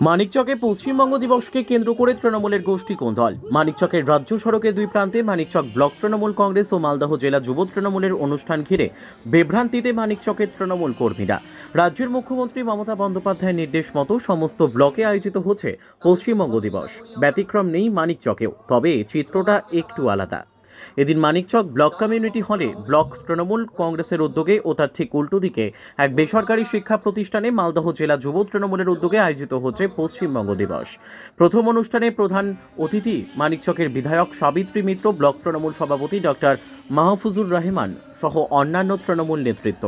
মানিকচকে পশ্চিমবঙ্গ দিবসকে কেন্দ্র করে তৃণমূলের গোষ্ঠী কোন্দল। মানিকচকের রাজ্য সড়কের দুই প্রান্তে মানিকচক ব্লক তৃণমূল কংগ্রেস ও মালদহ জেলা যুব তৃণমূলের অনুষ্ঠান ঘিরে বিভ্রান্তিতে মানিকচকের তৃণমূল কর্মীরা। রাজ্যের মুখ্যমন্ত্রী মমতা বন্দ্যোপাধ্যায়ের নির্দেশ মতো সমস্ত ব্লকে আয়োজিত হচ্ছে পশ্চিমবঙ্গ দিবস। ব্যতিক্রম নেই মানিকচকেও, তবে চিত্রটা একটু আলাদা। এদিন মানিকচক ব্লক কমিউনিটি হলে ব্লক তৃণমূল কংগ্রেসের উদ্যোগে ও তার ঠিক উল্টো দিকে এক বেসরকারি শিক্ষা প্রতিষ্ঠানে মালদহ জেলা যুব তৃণমূলের উদ্যোগে আয়োজিত হচ্ছে পশ্চিমবঙ্গ দিবস। প্রথম অনুষ্ঠানে প্রধান অতিথি মানিকচকের বিধায়ক সাবিত্রী মিত্র, ব্লক তৃণমূল সভাপতি ডক্টর মাহফুজুর রহমান সহ অন্যান্য তৃণমূল নেতৃত্ব।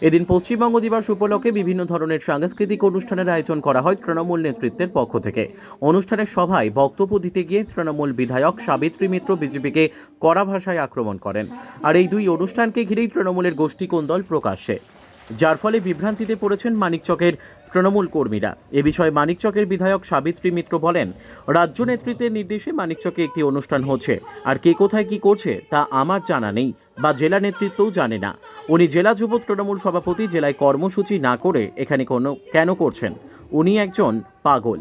এদিন পশ্চিমবঙ্গ দিবস উপলক্ষে বিভিন্ন ধরনের সাংস্কৃতিক অনুষ্ঠানের আয়োজন করা হয় তৃণমূল নেতৃত্বের পক্ষ থেকে। অনুষ্ঠানের সভায় বক্তব্য দিতে গিয়ে তৃণমূল বিধায়ক সাবিত্রী মিত্র, বিজেপিকে কড়া ভাষায় আক্রমণ করেন। আর এই দুই অনুষ্ঠানকে ঘিরেই তৃণমূলের গোষ্ঠী কোন্দল প্রকাশ্যে। যার ফলে বিভ্রান্তিতে পড়েছেন মানিকচকের তৃণমূল কর্মীরা। এ বিষয়ে মানিকচকের বিধায়ক সাবিত্রী মিত্র বলেন, রাজ্য নেতৃত্বের নির্দেশে মানিকচকে একটি অনুষ্ঠান হচ্ছে। আর কে কোথায় কি করছে তা আমার জানা নেই বা জেলা নেতৃত্বও জানে না। উনি জেলা যুব তৃণমূল সভাপতি, জেলায় কর্মসূচি না করে এখানে কোনো কেন করছেন? উনি একজন পাগল।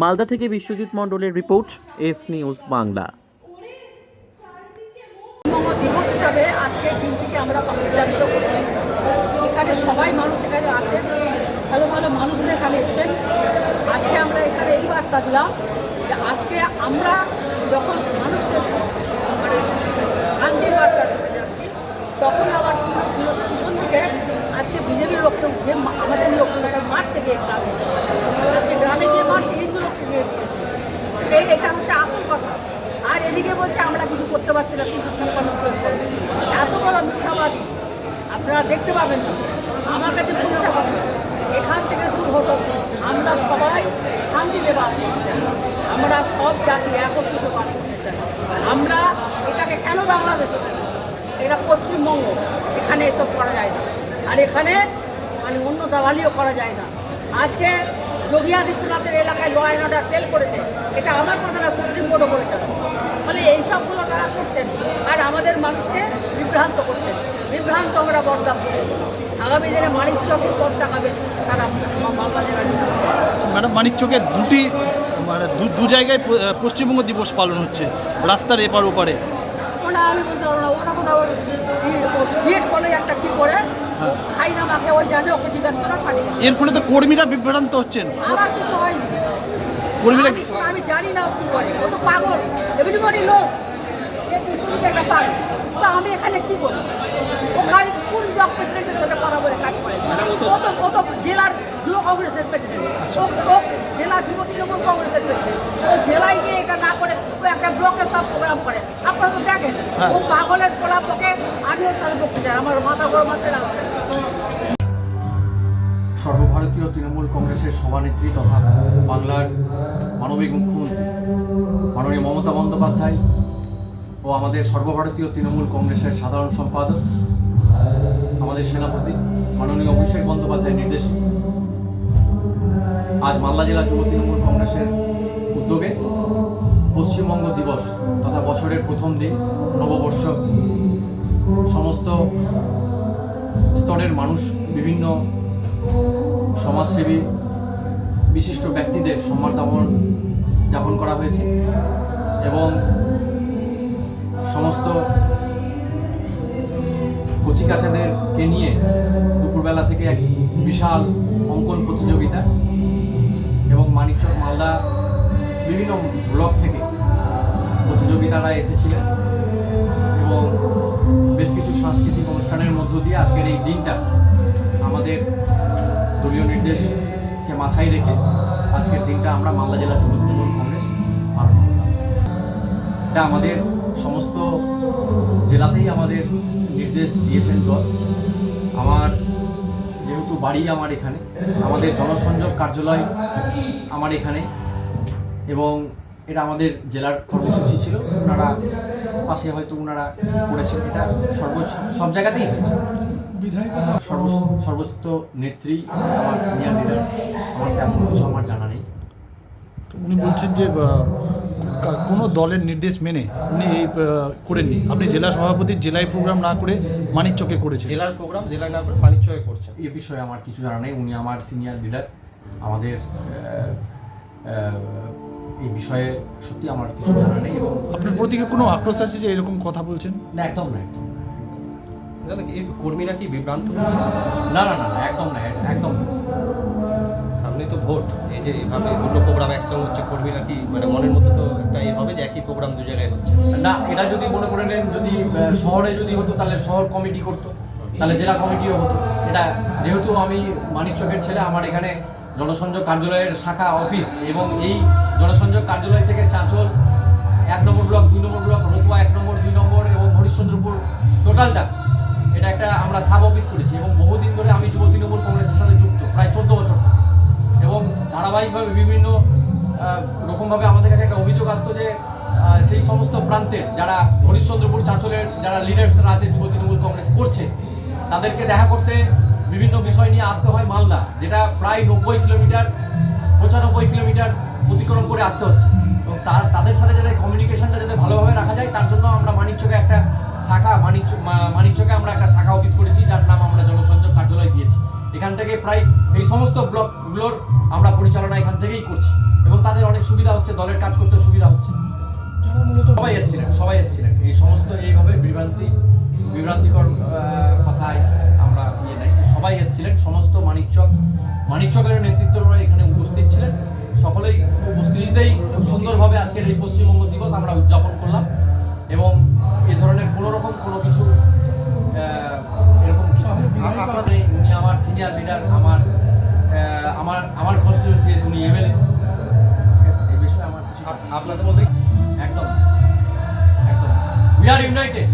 মালদা থেকে বিশ্বজিৎ মণ্ডলের report, S news Bangla Paschimbanga দিবস হিসাবে আজকের দিনটিকে আমরা উদযাপিত করছি। এখানে সবাই মানুষ এখানে আছেন ভালো ভালো মানুষরা এখানে এসছেন। আজকে আমরা এখানে এই বার্তা দিলাম যে আজকে আমরা যখন মানুষকে মানে শান্তির বার্তা দিতে যাচ্ছি, তখন আবার পিছন থেকে আজকে বিজেপির লোককে উঠে আমাদের লোকগুলোকে মারছে গিয়ে গ্রামে আজকে গ্রামে গিয়ে মারছে হিন্দু লোককে গিয়ে এই এটা হচ্ছে আসল কথা আর এদিকে বলছে আমরা কিছু করতে পারছি না, কিছু সম্পন্ন করেছে এত বড় মিথ্যাবাদী আপনারা দেখতে পাবেন না। আমার কাছে পরিষ্কার কথা এখান থেকে দূর হতো আমরা সবাই শান্তিতে বাস করতে চাই আমরা সব জাতি একত্রিত করতে চাই। আমরা এটাকে কেন বাংলাদেশ হতে? এটা পশ্চিমবঙ্গ। এখানে এসব করা যায় না। আর এখানে মানে অন্য দালালিও করা যায় না। আজকে যোগী আদিত্যনাথের এলাকায় ল অ্যান্ড অর্ডার ফেল করেছে এটা আমার কথা না সুপ্রিম কোর্টও বলে যাচ্ছে ফলে এইসবগুলো তারা করছেন আর আমাদের মানুষকে বিভ্রান্ত করছেন। বিভ্রান্ত আমরা বরদাস্ত করব। আগামী দিনে মানিক চকের পথ দেখাবে সারা মালদা জেলার ম্যাডাম মানিকচকে দুটি মানে দু দু জায়গায় পশ্চিমবঙ্গ দিবস পালন হচ্ছে রাস্তার এপার ওপারে। ওরা আমি বলতে পারব না ওরা কোথাও বিএড কলেজ একটা কী করে? খাই না মাকে ওই জানে ওকে জিজ্ঞাসা করার পারি এর ফলে তো কর্মীরা বিভ্রান্ত হচ্ছেন। আমার কিছু হয়নি কর্মীরা আমি জানি না কি করে। ও তো পাগল। এভরিবডি লোক যে একটা পাগল। তো আমি এখানে কি করি ওখানে কোন ব্লক প্রেসিডেন্টের সাথে কথা বলে কাজ করে? ও তো ও তো জেলার যুব কংগ্রেসের প্রেসিডেন্ট ও ও জেলা যুব তৃণমূল কংগ্রেসের প্রেসিডেন্ট ও জেলায় ও একটা ব্লকে সব প্রোগ্রাম করে আপনারা তো দেখেন হ্যাঁ। ও পাগলের পোলাপকে আমিও বলতে আমার মাথা গরম আছে সর্বভারতীয় তৃণমূল কংগ্রেসের সভানেত্রী তথা বাংলার মানবিক মুখ্যমন্ত্রী মাননীয় মমতা বন্দ্যোপাধ্যায় ও আমাদের সর্বভারতীয় তৃণমূল কংগ্রেসের সাধারণ সম্পাদক আমাদের সেনাপতি মাননীয় অভিষেক বন্দ্যোপাধ্যায়ের নির্দেশে আজ মালদা জেলা যুব তৃণমূল কংগ্রেসের উদ্যোগে পশ্চিমবঙ্গ দিবস তথা বছরের প্রথম দিন নববর্ষ। সমস্ত স্তরের মানুষ, বিভিন্ন সমাজসেবী, বিশিষ্ট ব্যক্তিদের সম্মান যাপন যাপন করা হয়েছে এবং সমস্ত কচিকাচাদেরকে নিয়ে দুপুরবেলা থেকে এক বিশাল অঙ্কন প্রতিযোগিতা এবং মানিকচক মালদা বিভিন্ন ব্লক থেকে প্রতিযোগিতারা এসেছিলেন এবং বেশ কিছু সাংস্কৃতিক অনুষ্ঠানের মধ্য দিয়ে আজকের এই দিনটা আমাদের দলীয় নির্দেশকে মাথায় রেখে আজকের দিনটা আমরা মালদা জেলা যুব তৃণমূল কংগ্রেস পালন করলাম এটা আমাদের সমস্ত জেলাতেই আমাদের নির্দেশ দিয়েছেন দল। আমার যেহেতু বাড়ি আমার এখানে, আমাদের জনসংযোগ কার্যালয় আমার এখানে এবং এটা আমাদের জেলার কর্মসূচি ছিল। ওনারা পাশে হয়তো ওনারা করেছেন এটা। সর্ব সব জায়গাতেই হয়েছে। সর্ব সর্বোচ্চ নেত্রী আমার সিনিয়র লিডার আমার তেমন কিছু আমার জানা নেই। তো উনি বলছেন যে কোনো দলের নির্দেশ মেনে উনি এই করেননি। আপনি জেলা সভাপতি জেলায় প্রোগ্রাম না করে মানিকচকে করেছেন। জেলার প্রোগ্রাম জেলায় না করে মানিকচকে করছেন। এ বিষয়ে আমার কিছু জানা নেই। উনি আমার সিনিয়র লিডার আমাদের এই বিষয়ে সত্যি আমার কিছু জানা নেই এবং আপনার প্রতীকে কোনো আক্রোশ আছে যে এরকম কথা বলছেন? না একদম না একদম। দাদা এই কর্মীরা কি বিভ্রান্ত হচ্ছে? না না না না, একদম না একদম। সামনে তো ভোট। এই যে এভাবে দুটো প্রোগ্রাম একসঙ্গে হচ্ছে কর্মীরা কি মানে মনের মধ্যে তো একটা এ হবে যে একই প্রোগ্রাম দু জায়গায় হচ্ছে? না এটা যদি মনে করে নেন যদি শহরে যদি হতো তাহলে শহর কমিটি করতো। তাহলে জেলা কমিটিও হতো। এটা যেহেতু আমি মানিকচকের ছেলে আমার এখানে জনসংযোগ কার্যালয়ের শাখা, অফিস এবং এই জনসংযোগ কার্যালয় থেকে চাঁচল এক নম্বর ব্লক, দুই নম্বর ব্লক, রতুয়া এক নম্বর, দুই নম্বর এবং হরিশ্চন্দ্রপুর টোটালটা। এটা একটা আমরা সাব অফিস করেছি এবং বহুদিন ধরে আমি যুব তৃণমূল কংগ্রেসের সাথে যুক্ত, প্রায় চোদ্দ বছর এবং ধারাবাহিকভাবে বিভিন্ন রকমভাবে আমাদের কাছে একটা অভিযোগ আসতো যে সেই সমস্ত প্রান্তের যারা হরিশ্চন্দ্রপুর চাঁচলের যারা লিডার্সরা আছে যুব তৃণমূল কংগ্রেস করছে, তাদেরকে দেখা করতে বিভিন্ন বিষয় নিয়ে আসতে হয় মালদা, যেটা প্রায় নব্বই কিলোমিটার, পঁচানব্বই কিলোমিটার অতিক্রম করে আসতে হচ্ছে। এবং তাদের সাথে যাতে কমিউনিকেশনটা যাতে ভালোভাবে রাখা যায়, তার জন্য আমরা মানিকচকে একটা শাখা মানিক মানিকচকে আমরা একটা শাখা অফিস করেছি, যার নাম আমরা জনসংযোগ কার্যালয় দিয়েছি। এখান থেকে প্রায় এই সমস্ত ব্লকগুলোর আমরা পরিচালনা এখান থেকেই করছি। এবং তাদের অনেক সুবিধা হচ্ছে, দলের কাজ করতে সুবিধা হচ্ছে। সবাই এসেছিলেন সবাই এসেছিলেন। এই সমস্ত এইভাবে বিভ্রান্তি, বিভ্রান্তিকর কথায় আমরা ইয়ে নাই। সবাই এসেছিলেন সমস্ত মানিকচক মানিকচকের নেতৃত্বরা এখানে উপস্থিত ছিলেন। সকলেই উপস্থিতিতেই খুব সুন্দরভাবে আজকের এই পশ্চিমবঙ্গ দিবস আমরা উদযাপন করলাম এবং এ ধরনের কোনো রকম কোনো কিছু এরকম কিছু উনি আমার সিনিয়র লিডার আমার আমার আমার কনস্টিটিউন্সি উনি এমএলএ। এই বিষয়ে আমার আপনাদের মধ্যে একদম একদম। We are United